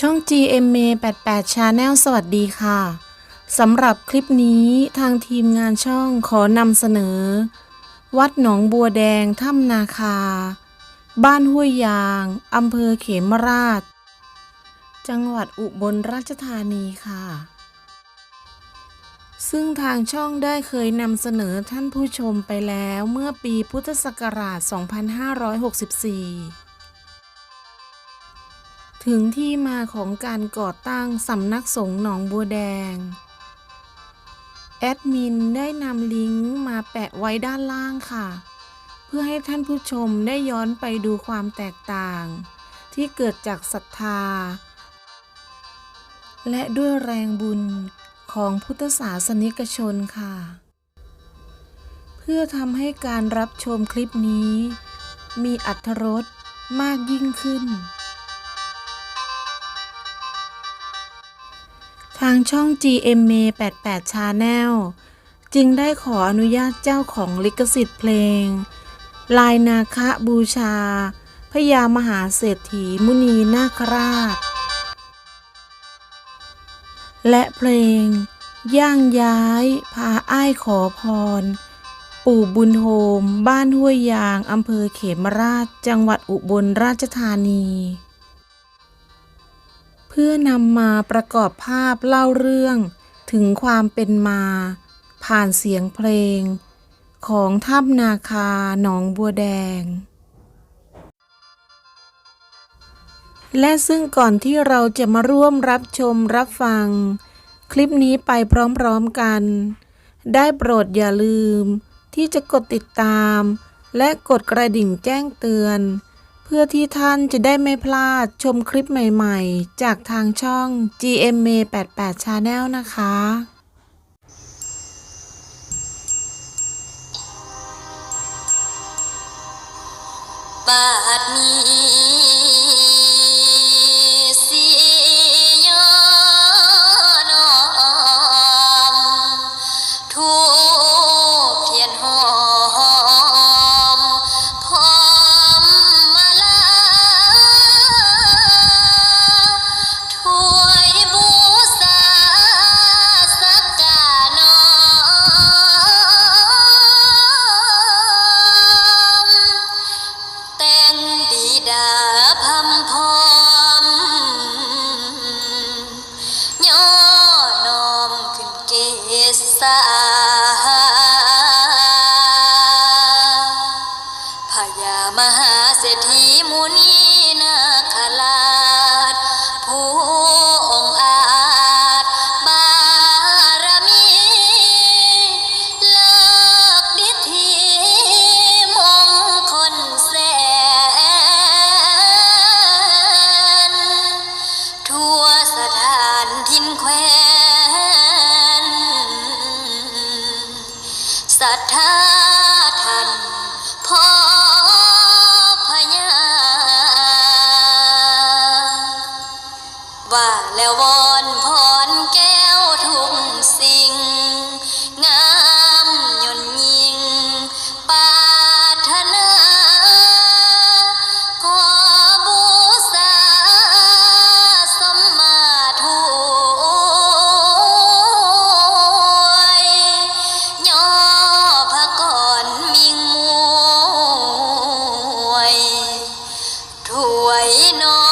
ช่อง GMA 88 Channel สวัสดีค่ะสำหรับคลิปนี้ทางทีมงานช่องขอนำเสนอ วัดหนองบัวแดงถ้ำนาคา บ้านห้วยยางอำเภอเขมราช จังหวัดอุบลราชธานีค่ะ ซึ่งทางช่องได้เคยนำเสนอท่านผู้ชมไปแล้วเมื่อปีพุทธศักราช 2564 ถึงที่มาของการก่อตั้งสำนักสงฆ์หนองบัวแดง แอดมินได้นำลิงก์มาแปะไว้ด้านล่างค่ะ เพื่อให้ท่านผู้ชมได้ย้อนไปดูความแตกต่าง ที่เกิดจากศรัทธา และด้วยแรงบุญของพุทธศาสนิกชนค่ะ เพื่อทำให้การรับชมคลิปนี้ มีอัธรสมากยิ่งขึ้น ทางช่อง GMA 88 Channel จึงได้ขออนุญาตเจ้าของลิขสิทธิ์เพลง ลายนาคะบูชา พญามหาเศรษฐีมุนีนาคราช และเพลง ย่างย้าย พาอ้ายขอพร ปู่บุญโฮม บ้านห้วยยาง อำเภอเขมราช จังหวัดอุบลราชธานี พื่อนำมาประกอบภาพเล่าเรื่องถึงความเป็นมา ผ่านเสียงเพลง ของถ้ำนาคาหนองบัวแดง และซึ่งก่อนที่เราจะมาร่วมรับชมรับฟัง คลิปนี้ไปพร้อมๆกัน ได้โปรดอย่าลืม ที่จะกดติดตาม และกดกระดิ่งแจ้งเตือน เพื่อที่ท่านจะได้ไม่พลาดชมคลิปใหม่ๆ จากทางช่อง GMA 88 Channel นะคะ บาดนี้สิยอนอมทู สิ่ง งามยนยิงปารถนาขอบูชาสมมาถุยย่อพระก่อนมิงมวยถวยน้อ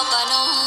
open